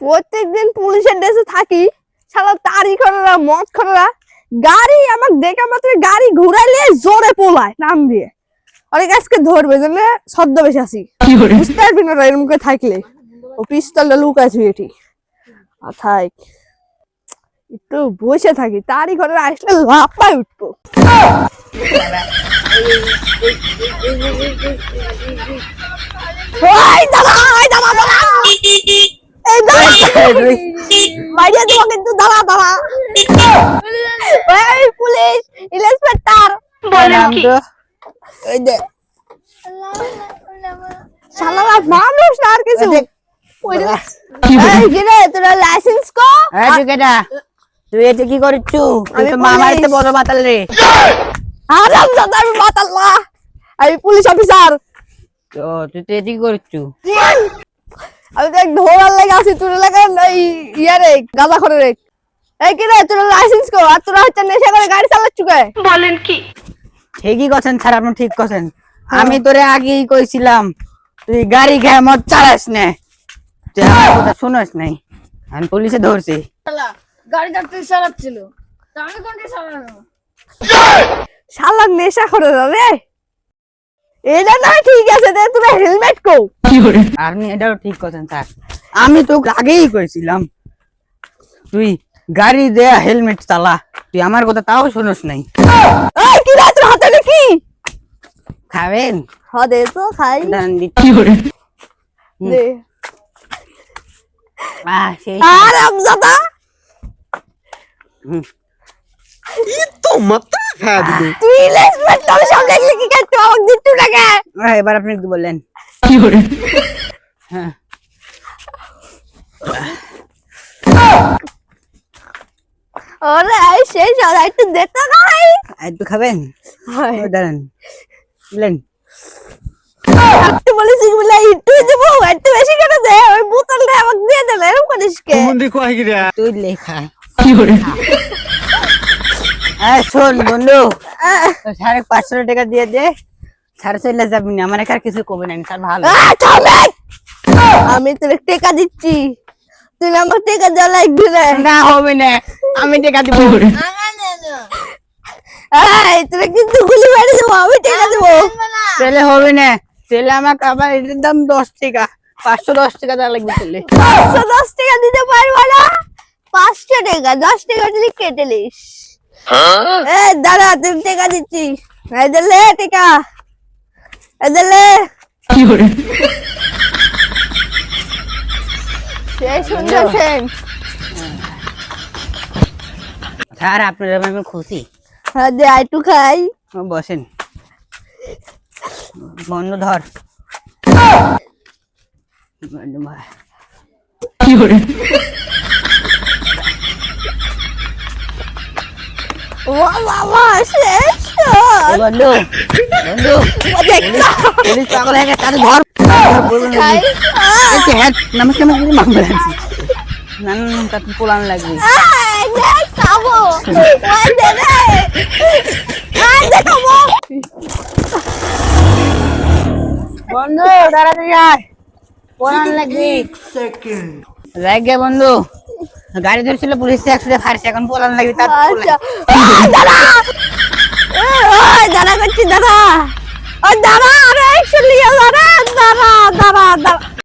প্রত্যেকদিন পুলিশের ড্রেসে থাকি শালা তারি করেরা মদ করেরা গাড়ি আমার দেখা মাত্র গাড়ি ঘুরাইলে জোরে পোলায় নাম দিয়ে। অনেক আজকে ধরবে জন্য সদ্য বেশি আসি বুঝতে পারবি না এরকম করে থাকলে। ও পিস্তলটা লুকাইছি এটি। আর থাক। একটু বসে থাকি তারই ঘরে আসলে লাফাই উঠবো। দাদা দাদা! বাইরে দেবো কিন্তু দাদা দাদা ওই পুলিশ ইন্সপেক্টর। বলেন কি? ওই দে শালারা মানুষ না আর কিছু। ওই দে। এই কি রে তোরা লাইসেন্স কো? হ্যাঁ তুই কেটা তুই এতে কি করছু? তুই আমি তো মামার পুলিশ। তো বড় মাতাল রে। আরাম দাদা আমি মাতাল্লা আমি পুলিশ অফিসার তো তুই তো এতে কি করছু? আমি তো এক ধরার লেগে আছি তোর এলাকার এই ইয়ে রে গাঁজা খরে এই কি রে তোরা লাইসেন্স কো আর তোরা হচ্ছে নেশা করে গাড়ি চালাচ্ছু কে? বলেন কি? ঠিকই করছেন স্যার আপনি ঠিক করছেন আমি তোরে আগেই কইছিলাম তুই গাড়ি খেয়ে মদ চালাস না। শুনস নাই। আমি পুলিশে ধরছি। গাড়িটা তুই চালাচ্ছিল। তা আমি কোনটা চালানো শালা নেশা করে রে। এটা না ঠিক আছে দে তোরা হেলমেট কো। আপনি এটাও ঠিক করছেন স্যার আমি তো আগেই কইছিলাম তুই গাড়ি দেয়া হেলমেট চালা। তুই আমার কথা তাও শুনস নাই। এই কি রে তোর হাতে কি খাবেন? দে তো খাই। দাঁড়ান দিচ্ছি। দে। আহ, সেই। দাদা। তুই ইন্সপেক্টর সব দেখলি কি করতে আমাকে দিচ্ছু না কে এবার আপনি কি বললেন হ্যাঁ। ওরে এই সেই একটু একটু খাবেন? দাঁড়ান। বললেন একটু বলেছিস বলে একটু দেবো একটু বেশি করে দে ওই বোতলটা আমাকে দিয়ে দেবে এরকম করিস কে? তুই লেখা। হ্যাঁ শোন বন্ধু সাড়ে পাঁচশো টাকা দিয়ে দে সাড়ে চলে যাবি না আমার একার কিছু কমে নাই স্যার ভালো। আমি তোর টাকা দিচ্ছি। তুই আমার টাকা দেওয়া লাগবে না। না হবে না আমি টাকা দিব। তোর কিন্তু গুলি মেরে দেবো আমি টাকা দেবো। তাহলে হবে না তাহলে আমাকে আবার এটার দাম দশ টাকা পাঁচশো দশ টাকা দেওয়া লাগবে তাহলে। পাঁচশো দশ টাকা দিতে পারব না? পাঁচশো টাকা দশ টাকা দিলে কেটে নিস। টাকা দিচ্ছি এই দিলে টাকা। এই দিলে সে শুনছেন স্যার আপনার আমি খুশি। হ্যাঁ দে খাই। বসেন। বন্ধ ধর। বন্ধ বন্ধু বন্ধু। পুলিশ পাগল হয়ে গেছে তাদের ধর হ্যাঁ নমস্কার মামলা আছে না না পোলান লাগবে। খাব বন্ধু তাড়াতাড়ি আয় পোলান লাগবে লাগে বন্ধু। গাড়ি ধরছিল পুলিশ একসাথে ফারছে এখন বলান লাগবে তার আচ্ছা। দাদা! দাদা করছি দাদা। ও দাদা আরে একশো লিয়ে দাদা দাদা দাদা দাদা।